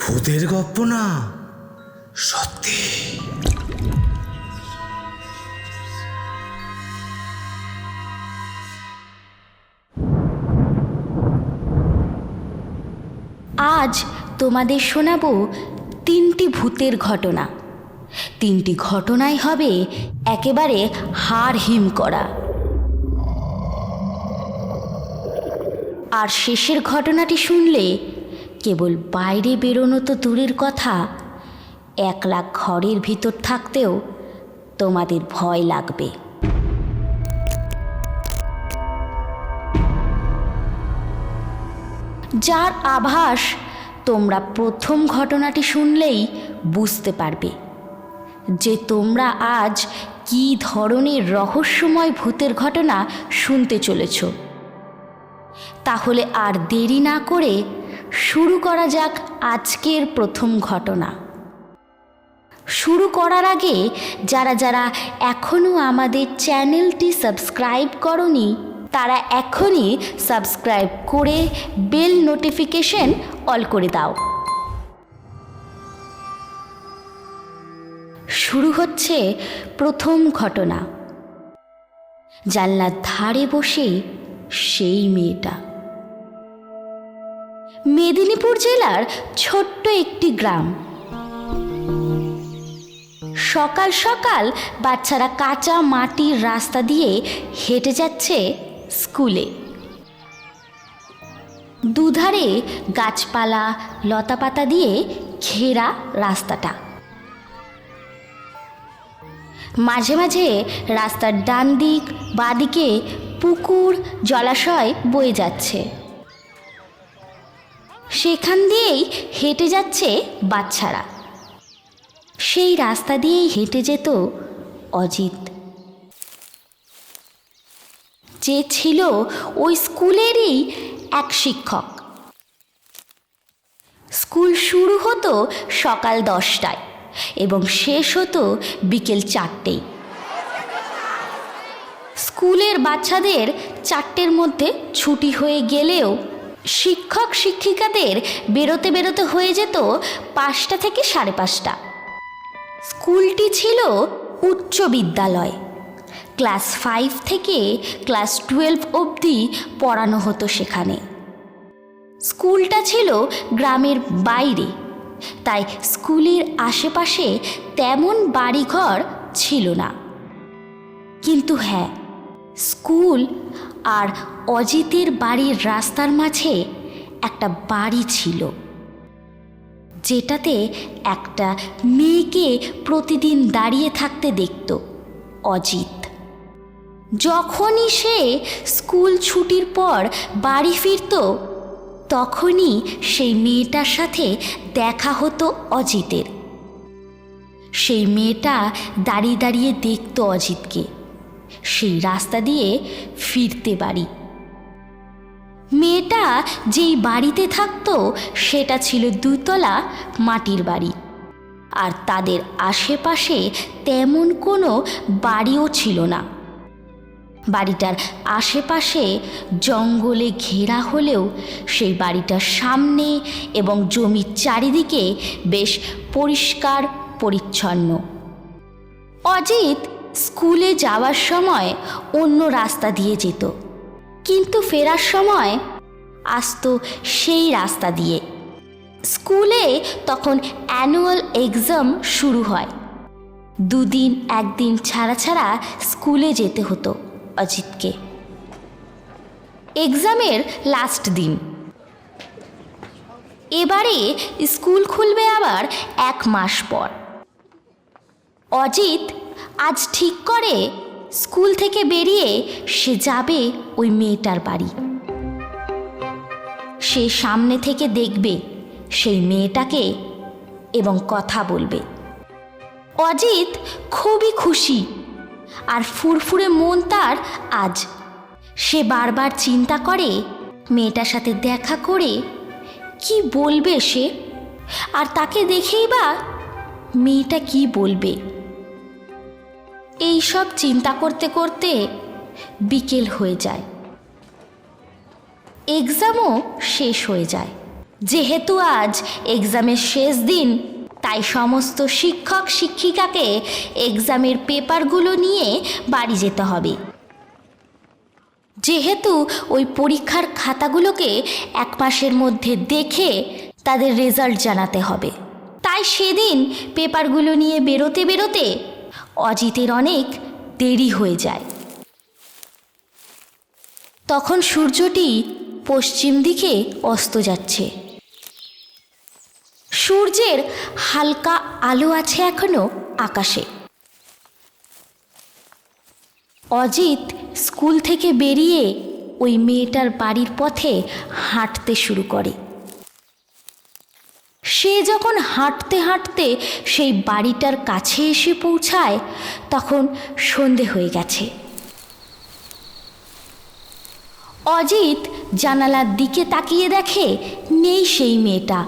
ভূতের গপ্প না? সত্যি। আজ তোমাদের শোনাবো তিনটি ভূতের ঘটনা। তিনটি ঘটনাই হবে একেবারে হার হিম করা। আর শেষের ঘটনাটি শুনলে কেবল বাইরে বেরোনো তো দূরের কথা। এক লাখ ঘরের ভিতর থাকতেও তোমাদের ভয় লাগবে। যার আভাস তোমরা প্রথম ঘটনাটি শুনলেই বুঝতে পারবে যে তোমরা আজ কী ধরনের রহস্যময় ভূতের ঘটনা শুনতে চলেছ। তাহলে আর দেরি না করে শুরু করা যাক আজকের প্রথম ঘটনা। শুরু করার আগে যারা যারা এখনও আমাদের চ্যানেলটি সাবস্ক্রাইব করনি, তারা এখনই সাবস্ক্রাইব করে বেল নোটিফিকেশন অল করে দাও। শুরু হচ্ছে প্রথম ঘটনা। জানলার ধারে বসে সেই মেয়েটা। মেদিনীপুর জেলার ছোট্ট একটি গ্রাম। সকাল সকাল বাচ্চারা কাঁচা মাটির রাস্তা দিয়ে হেঁটে যাচ্ছে স্কুলে। দুধারে গাছপালা, লতাপাতা দিয়ে ঘেরা রাস্তাটা। মাঝে মাঝে রাস্তার ডান দিক বাদিকে পুকুর, জলাশয় বয়ে যাচ্ছে। সেখান দিয়েই হেঁটে যাচ্ছে বাচ্চারা। সেই রাস্তা দিয়েই হেঁটে যেত অজিত। যে ছিল ওই স্কুলেরই এক শিক্ষক। স্কুল শুরু হতো সকাল দশটায় এবং শেষ হতো বিকেল চারটেই স্কুলের বাচ্চাদের চারটের মধ্যে ছুটি হয়ে গেলেও শিক্ষক শিক্ষিকাদের বেরোতে বেরোতে হয়ে যেত পাঁচটা থেকে সাড়ে পাঁচটা। স্কুলটি ছিল উচ্চ বিদ্যালয়। ক্লাস ফাইভ থেকে ক্লাস টুয়েলভ অবধি পড়ানো হতো সেখানে। স্কুলটা ছিল গ্রামের বাইরে, তাই স্কুলের আশেপাশে তেমন বাড়িঘর ছিল না। কিন্তু হ্যাঁ স্কুল আর অজিতের বাড়ির রাস্তার মাঝে একটা বাড়ি ছিল, যেটাতে একটা মেয়েকে প্রতিদিন দাঁড়িয়ে থাকতে দেখত অজিত। যখনই সে স্কুল ছুটির পর বাড়ি ফিরত, তখনই সেই মেয়েটার সাথে দেখা হতো অজিতের। সেই মেয়েটা দাঁড়িয়ে দাঁড়িয়ে দেখত অজিতকে। সেই রাস্তা দিয়ে ফিরতে পারি। মেয়েটা যেই বাড়িতে থাকতো, সেটা ছিল দুতলা মাটির বাড়ি। আর তাদের আশেপাশে তেমন কোনো বাড়িও ছিল না। বাড়িটার আশেপাশে জঙ্গলে ঘেরা হলেও সেই বাড়িটার সামনে এবং জমির চারিদিকে বেশ পরিষ্কার, পরিচ্ছন্ন। অজিত স্কুলে যাওয়ার সময় অন্য রাস্তা দিয়ে যেত। কিন্তু ফেরার সময় আসতো সেই রাস্তা দিয়ে। স্কুলে তখন অ্যানুয়াল এক্সাম শুরু হয়। দুদিন, একদিন ছাড়া ছাড়া স্কুলে যেতে হতো অজিতকে। এক্সামের লাস্ট দিন। এবারে স্কুল খুলবে আবার এক মাস পর। অজিত আজ ঠিক করে স্কুল থেকে বেরিয়ে সে যাবে ওই মেয়েটার বাড়ি। সে সামনে থেকে দেখবে সেই মেয়েটাকে এবং কথা বলবে। অজিত খুবই খুশি আর ফুরফুরে মন তার আজ। সে বারবার চিন্তা করে মেয়েটার সাথে দেখা করে কি বলবে সে? আর তাকে দেখেই বা মেয়েটা কি বলবে? এই সব চিন্তা করতে করতে বিকেল হয়ে যায়। এক্সামও শেষ হয়ে যায়। যেহেতু আজ এক্সামের শেষ দিন, তাই সমস্ত শিক্ষক শিক্ষিকাকে এক্সামের পেপারগুলো নিয়ে বাড়ি যেতে হবে। যেহেতু ওই পরীক্ষার খাতাগুলোকে এক মাসের মধ্যে দেখে তাদের রেজাল্ট জানাতে হবে। তাই সেদিন পেপারগুলো নিয়ে বেরোতে বেরোতে অজিতের অনেক দেরি হয়ে যায়। তখন সূর্যটি পশ্চিম দিকে অস্ত যাচ্ছে। সূর্যের হালকা আলো আছে এখনও আকাশে। অজিত স্কুল থেকে বেরিয়ে ওই মেয়েটার বাড়ির পথে হাঁটতে শুরু করে। সে যখন হাঁটতে হাঁটতে সেই বাড়িটার কাছে এসে পৌঁছায় তখন সন্ধে হয়ে গেছে। অজিত জানালার দিকে তাকিয়ে দেখে নেই সেই মেয়েটা।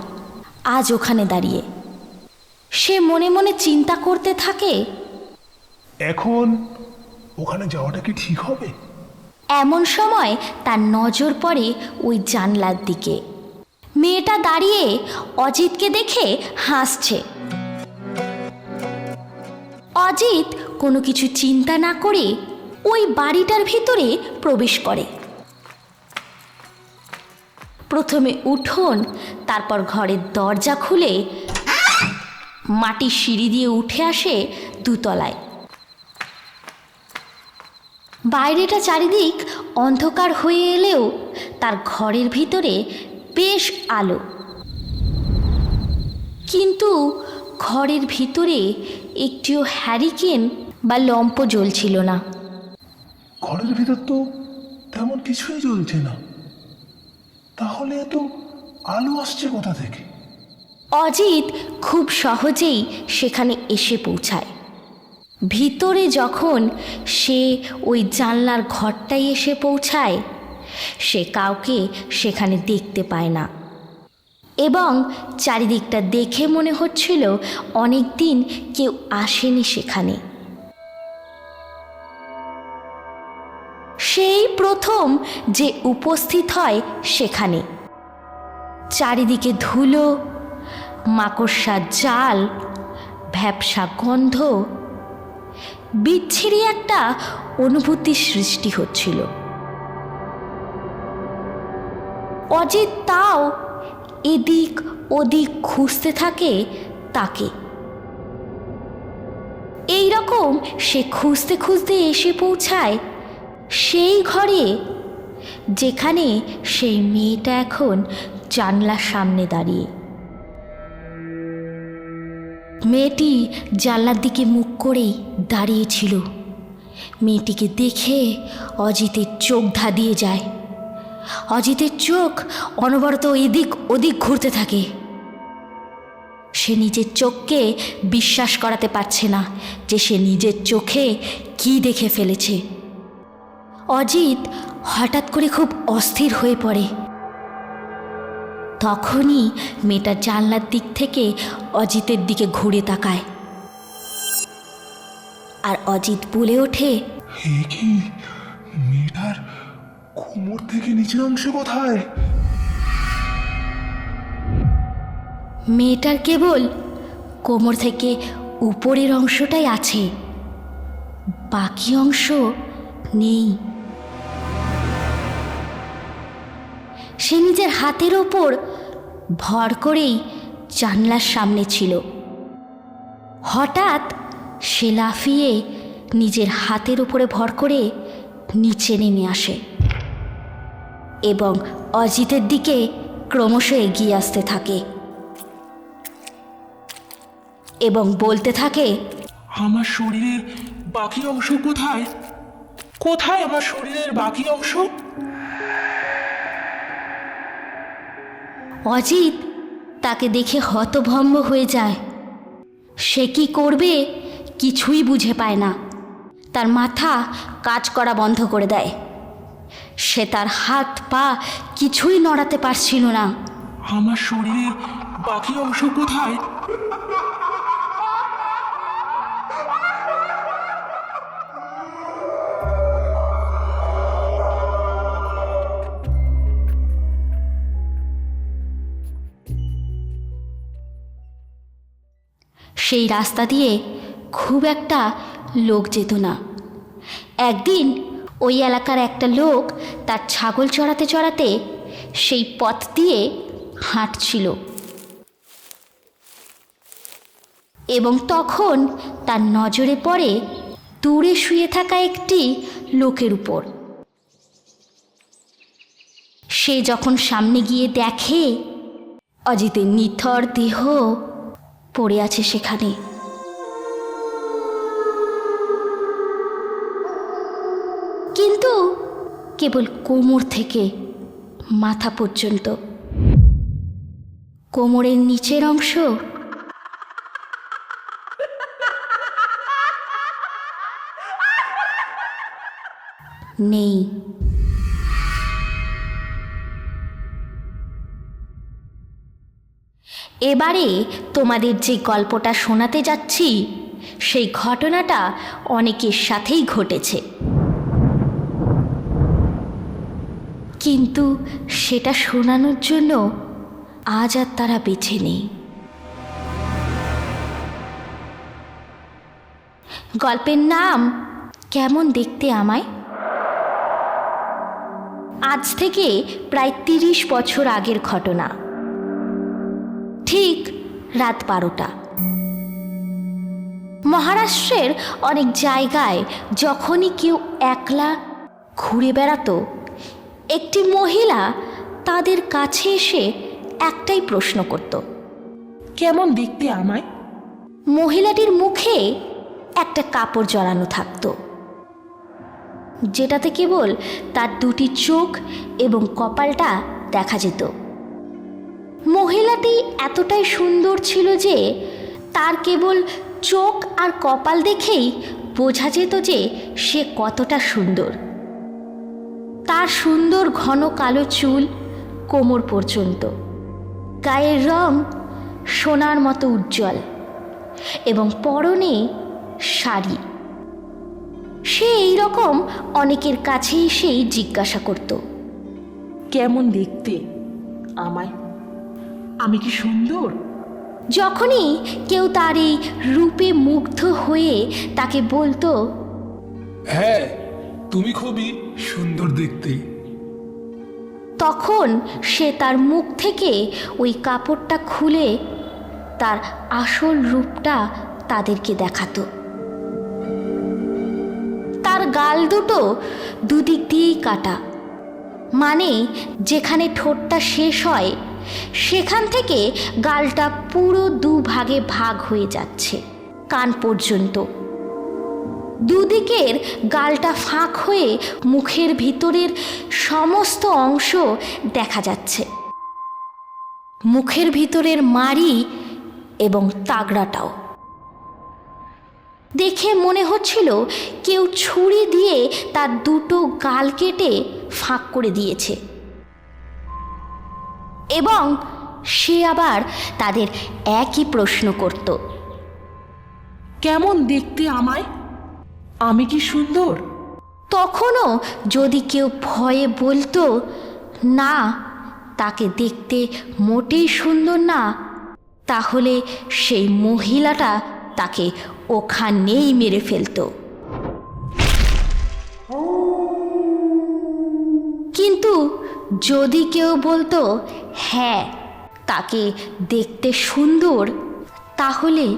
আজ ওখানে দাঁড়িয়ে। সে মনে মনে চিন্তা করতে থাকে এখন ওখানে যাওয়াটা কি ঠিক হবে? এমন সময় তার নজর পড়ে ওই জানলার দিকে। মেয়েটা দাঁড়িয়ে অজিতকে দেখে হাসছে। অজিত কোনো কিছু চিন্তা না করে ওই বাড়িটার ভিতরে প্রবেশ করে। প্রথমে উঠোন, তারপর ঘরের দরজা খুলে মাটির সিঁড়ি দিয়ে উঠে আসে দুতলায়। বাইরেটা চারিদিক অন্ধকার হয়ে এলেও তার ঘরের ভিতরে বেশ আলো। কিন্তু ঘরের ভিতরে একটিও হ্যারিকেন বা লম্প জ্বলছিল না। ঘরের ভিতর তো তেমন কিছুই জ্বলছে না। তাহলে এত আলো আসছে কোথা থেকে? অজিত খুব সহজেই সেখানে এসে পৌঁছায়। ভিতরে যখন সে ওই জানলার ঘরটাই এসে পৌঁছায় সে কাউকে সেখানে দেখতে পায় না। এবং চারিদিকটা দেখে মনে হচ্ছিল অনেক দিন কেউ আসেনি সেখানে। সেই প্রথম যে উপস্থিত হয় সেখানে। চারিদিকে ধুলো, মাকড়সার জাল, ভ্যাবসা গন্ধ, বিচ্ছিরি একটা অনুভূতির সৃষ্টি হচ্ছিল। অজিত তাও এদিক ওদিক খুঁজতে থাকে তাকে। এই রকম সে খুঁজতে খুঁজতে এসে পৌঁছায় সেই ঘরে, যেখানে সেই মেয়েটা এখন জানলার সামনে দাঁড়িয়ে। মেয়েটি জানলার দিকে মুখ করেই দাঁড়িয়েছিল মেয়েটিকে দেখে অজিতের চোখ ধাঁধিয়ে যায়। অজিতের চোখ অনবরত এদিক ওদিক ঘুরতে থাকে। সে নিজের চোখকে বিশ্বাস করাতে পারছে না যে সে নিজের চোখে কি দেখে ফেলেছে। অজিত হঠাৎ করে খুব অস্থির হয়ে পড়ে। তখনই মেয়েটা জানলার দিক থেকে অজিতের দিকে ঘুরে তাকায়। আর অজিত বলে ওঠে মেয়েটার কোমর থেকে নিচের অংশ কোথায়? মেয়েটার কেবল কোমর থেকে উপরের অংশটাই আছে। বাকি অংশ নেই। সে নিজের হাতের ওপর ভর করেই জানলার সামনে ছিল। হঠাৎ সে লাফিয়ে নিজের হাতের উপরে ভর করে নিচে নেমে আসে। এবং অজিতের দিকে ক্রমশ এগিয়ে আসতে থাকে। এবং বলতে থাকে আমার শরীরের বাকি অংশ কোথায়? কোথায় আমার শরীরের বাকি অংশ? অজিত তাকে দেখে হতভম্ব হয়ে যায়। সে কি করবে কিছুই বুঝে পায় না। তার মাথা কাজ করা বন্ধ করে দেয়। সে তার হাত পা কিছুই নড়াতে পারছিল না। আমার শরীরের বাকি অংশ কোথায়? সেই রাস্তা দিয়ে খুব একটা লোক যেত না। একদিন ওই এলাকার একটা লোক তার ছাগল চড়াতে চড়াতে সেই পথ দিয়ে হাঁটছিল। এবং তখন তার নজরে পড়ে দূরে শুয়ে থাকা একটি লোকের উপর। সে যখন সামনে গিয়ে দেখে, অজিতের নিথর দেহ পড়ে আছে সেখানে। কেবল কোমর থেকে মাথা পর্যন্ত। কোমরের নিচের অংশ নেই। এবারে তোমাদের যে গল্পটা শোনাতে যাচ্ছি, সেই ঘটনাটা অনেকের সাথেই ঘটেছে। কিন্তু সেটা শোনানোর জন্য আজ আর তারা বেছে নেই। গল্পের নাম কেমন দেখতে আমায়? আজ থেকে প্রায় তিরিশ বছর আগের ঘটনা। ঠিক রাত বারোটা। মহারাষ্ট্রের অনেক জায়গায় যখনই কেউ একলা ঘুরে বেড়াতো একটি মহিলা তাদের কাছে এসে একটাই প্রশ্ন করত। কেমন দেখতে আমায়? মহিলাটির মুখে একটা কাপড় জড়ানো থাকতো। যেটাতে কেবল তার দুটি চোখ এবং কপালটা দেখা যেত। মহিলাটি এতটাই সুন্দর ছিল যে তার কেবল চোখ আর কপাল দেখেই বোঝা যেত যে সে কতটা সুন্দর। তার সুন্দর ঘন কালো চুল কোমর পর্যন্ত। গায়ের রং সোনার মতো উজ্জ্বল এবং পরনে শাড়ি। সে এই রকম অনেকের কাছে এসেই জিজ্ঞাসা করত। কেমন দেখতে আমায়? আমি কি সুন্দর? যখনই কেউ তার এই রূপে মুগ্ধ হয়ে তাকে বলতো হ্যাঁ তুমি খুবই সুন্দর দেখতে। তখন সে তার মুখ থেকে ওই কাপড়টা খুলে তার আসল রূপটা তাদেরকে দেখাতো। তার গাল দুটো দুদিক দিয়েই কাটা। মানে যেখানে ঠোঁটটা শেষ হয়, সেখান থেকে গালটা পুরো দু ভাগে ভাগ হয়ে যাচ্ছে, কান পর্যন্ত। দুদিকের গালটা ফাঁক হয়ে মুখের ভিতরের সমস্ত অংশ দেখা যাচ্ছে। মুখের ভিতরের মাড়ি এবং তাগড়াটাও। দেখে মনে হচ্ছিল কেউ ছুরি দিয়ে তার দুটো গাল কেটে ফাঁক করে দিয়েছে। এবং সে আবার তাদের একই প্রশ্ন করত। কেমন দেখতে আমায়? আমি কি সুন্দর? তখনও যদি কেউ ভয়ে বলতো, না, তাকে দেখতে মোটেই সুন্দর না, তাহলে সেই মহিলাটা তাকে ওখানেই মেরে ফেলতো। কিন্তু যদি কেউ বলতো হ্যাঁ তাকে দেখতে সুন্দর, তাহলে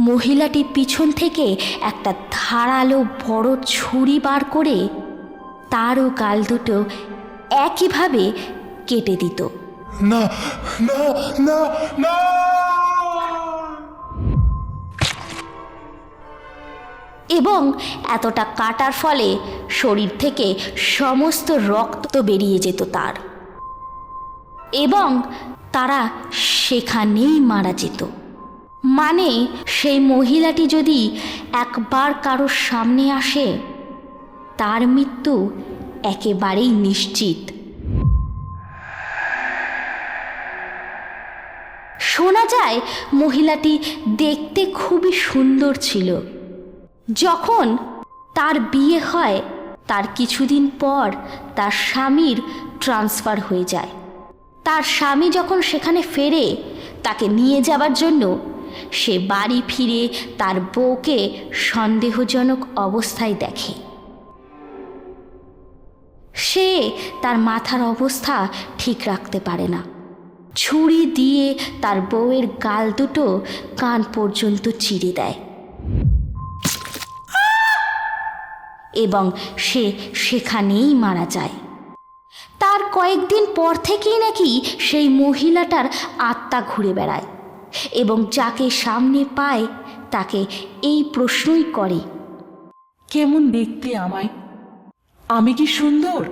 মহিলাটি পিছন থেকে একটা ধারালো বড় ছুরি বার করে তারও গাল দুটো একইভাবে কেটে দিত। না না না না! এবং এতটা কাটার ফলে শরীর থেকে সমস্ত রক্ত বেরিয়ে যেত তার। এবং তারা সেখানেই মারা যেত। মানে সেই মহিলাটি যদি একবার কারোর সামনে আসে, তার মৃত্যু একেবারেই নিশ্চিত। শোনা যায়, মহিলাটি দেখতে খুবই সুন্দর ছিল। যখন তার বিয়ে হয়, তার কিছুদিন পর তার স্বামীর ট্রান্সফার হয়ে যায়। তার স্বামী যখন সেখানে ফেরে, তাকে নিয়ে যাবার জন্য সে বাড়ি ফিরে তার বউকে সন্দেহজনক অবস্থায় দেখে। সে তার মাথার অবস্থা ঠিক রাখতে পারে না। ছুরি দিয়ে তার বউয়ের গাল দুটো কান পর্যন্ত চিড়ে দেয়। এবং সে সেখানেই মারা যায়। তার কয়েকদিন পর থেকেই নাকি সেই মহিলাটার আত্মা ঘুরে বেড়ায়। এবং যাকে সামনে পায় তাকে এই প্রশ্নই করে। কেমন দেখতে আমায়? আমি কি সুন্দর?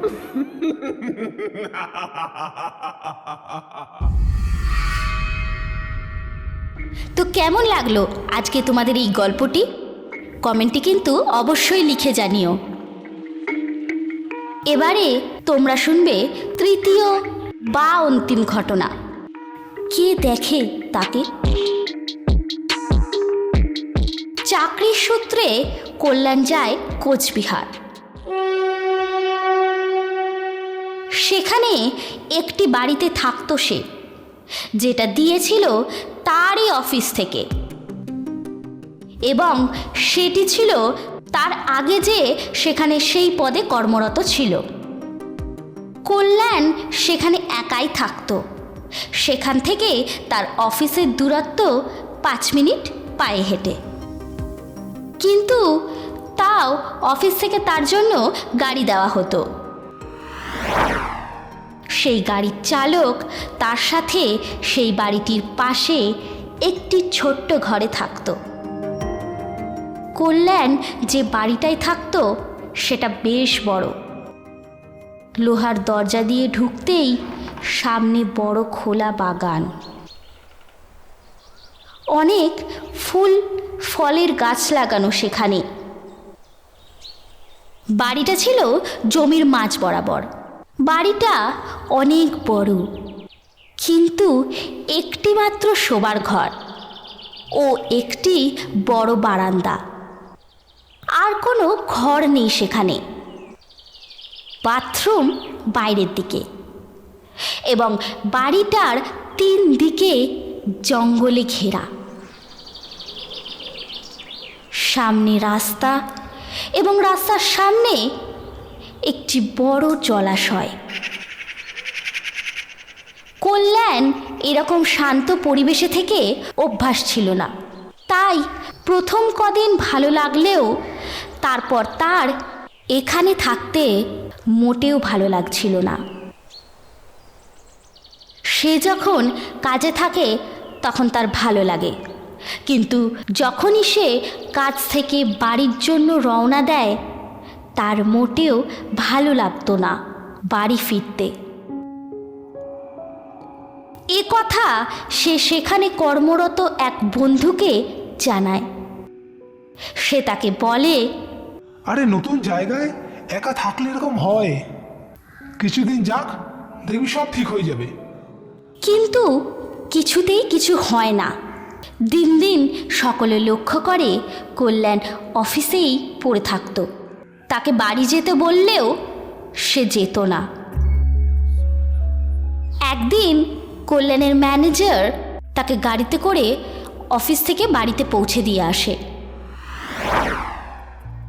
তো কেমন লাগল আজকে তোমাদের এই গল্পটি? কমেন্টে কিন্তু অবশ্যই লিখে জানিও। এবারে তোমরা শুনবে তৃতীয় বা অন্তিম ঘটনা। কে দেখে তাকে? চাকরির সূত্রে কল্যাণ যায় কোচবিহার। সেখানে একটি বাড়িতে থাকতো সে, যেটা দিয়েছিল তারই অফিস থেকে। এবং সেটি ছিল তার আগে যে সেখানে সেই পদে কর্মরত ছিল। কল্যাণ সেখানে একাই থাকতো। সেখান থেকে তার অফিসের দূরত্ব পাঁচ মিনিট পায়ে হেঁটে। কিন্তু তাও অফিস থেকে তার জন্য গাড়ি দেওয়া হতো। সেই গাড়ির চালক তার সাথে সেই বাড়িটির পাশে একটি ছোট্ট ঘরে থাকতো। কল্যাণ যে বাড়িটায় থাকতো, সেটা বেশ বড়। লোহার দরজা দিয়ে ঢুকতেই সামনে বড় খোলা বাগান। অনেক ফুল, ফলের গাছ লাগানো সেখানে। বাড়িটা ছিল জমির মাঝ বরাবর। বাড়িটা অনেক বড়, কিন্তু একটি মাত্র শোবার ঘর ও একটি বড় বারান্দা। আর কোনো ঘর নেই সেখানে। বাথরুম বাইরের দিকে। এবং বাড়িটার তিন দিকে জঙ্গলে ঘেরা। সামনে রাস্তা এবং রাস্তার সামনে একটি বড় জলাশয়। কল্যাণ এরকম শান্ত পরিবেশে থেকে অভ্যাস ছিল না। তাই প্রথম কদিন ভালো লাগলেও তারপর তার এখানে থাকতে মোটেও ভালো লাগছিল না। সে যখন কাজে থাকে, তখন তার ভালো লাগে। কিন্তু যখনই সে কাজ থেকে বাড়ির জন্য রওনা দেয়, তার মোটেও ভালো লাগতো না বাড়ি ফিরতে। এ কথা সে সেখানে কর্মরত এক বন্ধুকে জানায়। সে তাকে বলে, আরে, নতুন জায়গায় একা থাকলে এরকম হয়। কিছুদিন যাক, দেখবি সব ঠিক হয়ে যাবে। কিন্তু কিছুতেই কিছু হয় না। দিন দিন সকলে লক্ষ্য করে কল্যাণ অফিসেই পড়ে থাকতো। তাকে বাড়ি যেতে বললেও সে যেত না। একদিন কল্যাণের ম্যানেজার তাকে গাড়িতে করে অফিস থেকে বাড়িতে পৌঁছে দিয়ে আসে।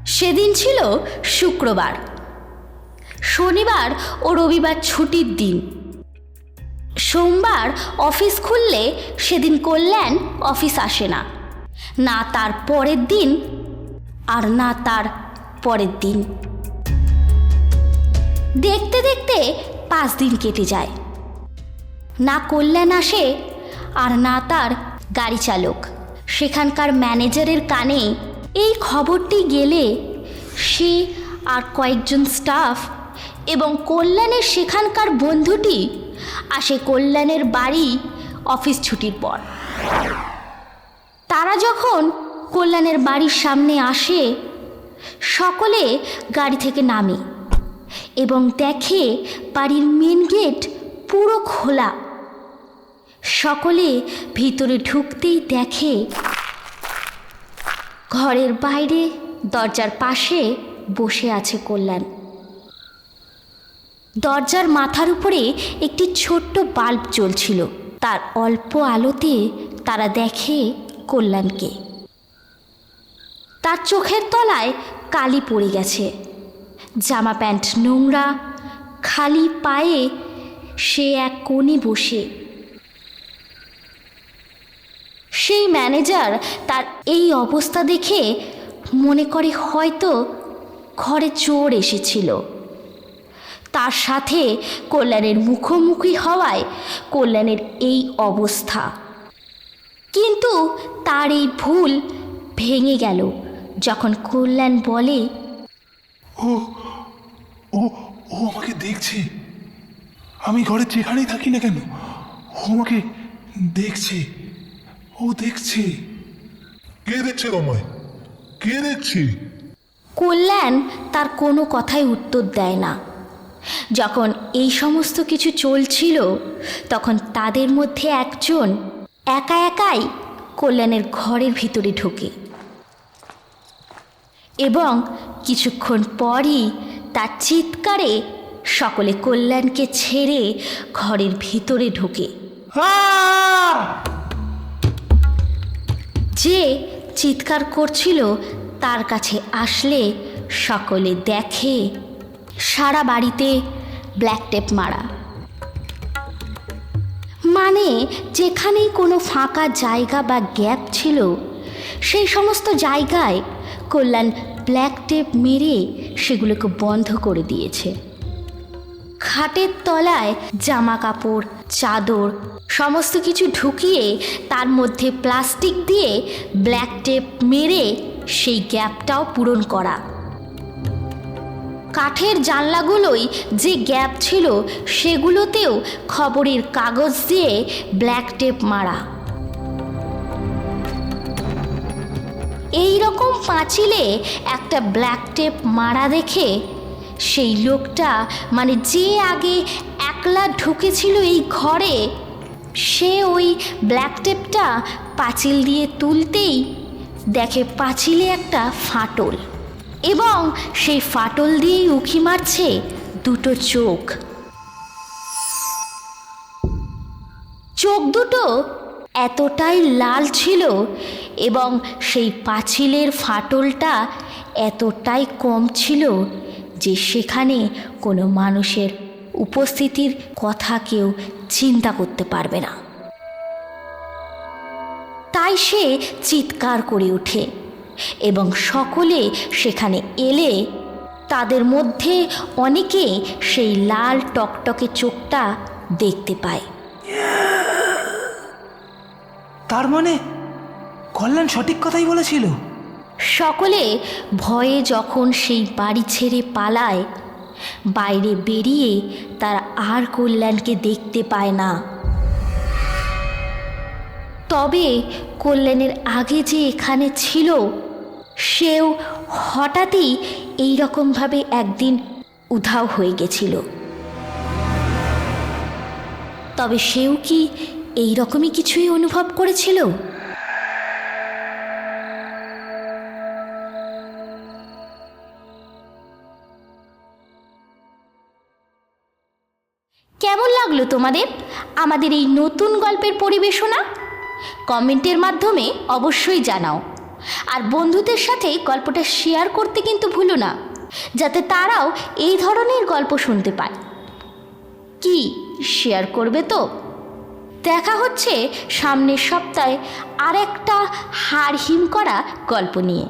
সেদিন ছিল শুক্রবার। শনিবার ও রবিবার ছুটির দিন। সোমবার অফিস খুললে সেদিন কল্যাণ অফিস আসে না। না তার পরের দিন আর না তার পরের দিন। দেখতে দেখতে পাঁচ দিন কেটে যায়। না কল্যাণ আসে আর না তার গাড়ি চালক। সেখানকার ম্যানেজারের কানে এই খবরটি গেলে সে আর কয়েকজন স্টাফ এবং কল্যাণের সেখানকার বন্ধুটি আসে কল্যাণের বাড়ি অফিস ছুটির পর। তারা যখন কল্যাণের বাড়ির সামনে আসে, সকলে গাড়ি থেকে নামে এবং দেখে বাড়ির মেন গেট পুরো খোলা। সকলে ভিতরে ঢুকতেই দেখে ঘরের বাইরে দরজার পাশে বসে আছে কল্যাণ। দরজার মাথার উপরে একটি ছোট্ট বাল্ব জ্বলছিল। তার অল্প আলোতে তারা দেখে কল্যাণকে। তার চোখের তলায় কালি পড়ে গেছে। জামা প্যান্ট নোংরা, খালি পায়ে সে এক কোণে বসে। সেই ম্যানেজার তার এই অবস্থা দেখে মনে করে হয়তো ঘরে চোর এসেছিল। তার সাথে কল্যাণের মুখোমুখি হওয়ায় কল্যাণের এই অবস্থা। কিন্তু তার এই ভুল ভেঙে গেল। যখন কল্যাণ বলে ও ও ও আমাকে দেখছে। আমি ঘরে যেখানেই থাকি না কেন ও আমাকে দেখছে। ও দেখছে। কে দেখছে তোমায়? কে দেখছি? কল্যাণ তার কোনো কথাই উত্তর দেয় না। যখন এই সমস্ত কিছু চলছিল তখন তাদের মধ্যে একজন একা একাই কল্যাণের ঘরের ভিতরে ঢোকে। এবং কিছুক্ষণ পরই তার চিৎকারে সকলে কল্যাণকে ছেড়ে ঘরের ভিতরে ঢোকে। যে চিৎকার করছিল তার কাছে আসলে সকলে দেখে সারা বাড়িতে ব্ল্যাক টেপ মারা। মানে যেখানেই কোনো ফাঁকা জায়গা বা গ্যাপ ছিল, সেই সমস্ত জায়গায় কল্যাণ ব্ল্যাক টেপ মেরে সেগুলোকে বন্ধ করে দিয়েছে। খাটের তলায় জামা কাপড় চাদর, সমস্ত কিছু ঢুকিয়ে তার মধ্যে প্লাস্টিক দিয়ে ব্ল্যাক টেপ মেরে সেই গ্যাপটাও পূরণ করা। কাঠের জানলাগুলোই যে গ্যাপ ছিল, সেগুলোতেও খবরের কাগজ দিয়ে ব্ল্যাক টেপ মারা। এই রকম পাঁচিলে একটা ব্ল্যাক টেপ মারা দেখে সেই লোকটা মানে যে আগে একলা ঢুকেছিল এই ঘরে, সে ওই ব্ল্যাক টেপটা পাঁচিল দিয়ে তুলতেই দেখে পাঁচিলে একটা ফাটল। এবং সেই ফাটল দিয়েই উঁকি মারছে দুটো চোখ। চোখ দুটো এতটাই লাল ছিল এবং সেই পাঁচিলের ফাটলটা এতটাই কম ছিল যে সেখানে কোনো মানুষের উপস্থিতির কথা কেউ চিন্তা করতে পারবে না। তাই সে চিৎকার করে ওঠে। এবং সকলে সেখানে এলে তাদের মধ্যে অনেকে সেই লাল টকটকে চোখটা দেখতে পায়। তার মানে কল্যাণ সঠিক কথাই বলেছিল? সকলে ভয়ে যখন সেই বাড়ি ছেড়ে পালায় বাইরে বেরিয়ে তারা আর কল্যাণকে দেখতে পায় না। তবে কল্যাণের আগে যে এখানে ছিল সেও হঠাৎই এই রকমভাবে একদিন উধাও হয়ে গেছিল। তবে সেও কি এই রকমই কিছুই অনুভব করেছিল? কেমন লাগল তোমাদের? আমাদের এই নতুন গল্পের পরিবেশনা? কমেন্টের মাধ্যমে অবশ্যই জানাও। আর বন্ধুদের সাথে গল্পটা শেয়ার করতে কিন্তু ভুলো না, যাতে তারাও এই ধরনের গল্প শুনতে পায়। কি শেয়ার করবে তো? দেখা হচ্ছে সামনের সপ্তাহে আর একটা হাড় হিম করা গল্প নিয়ে।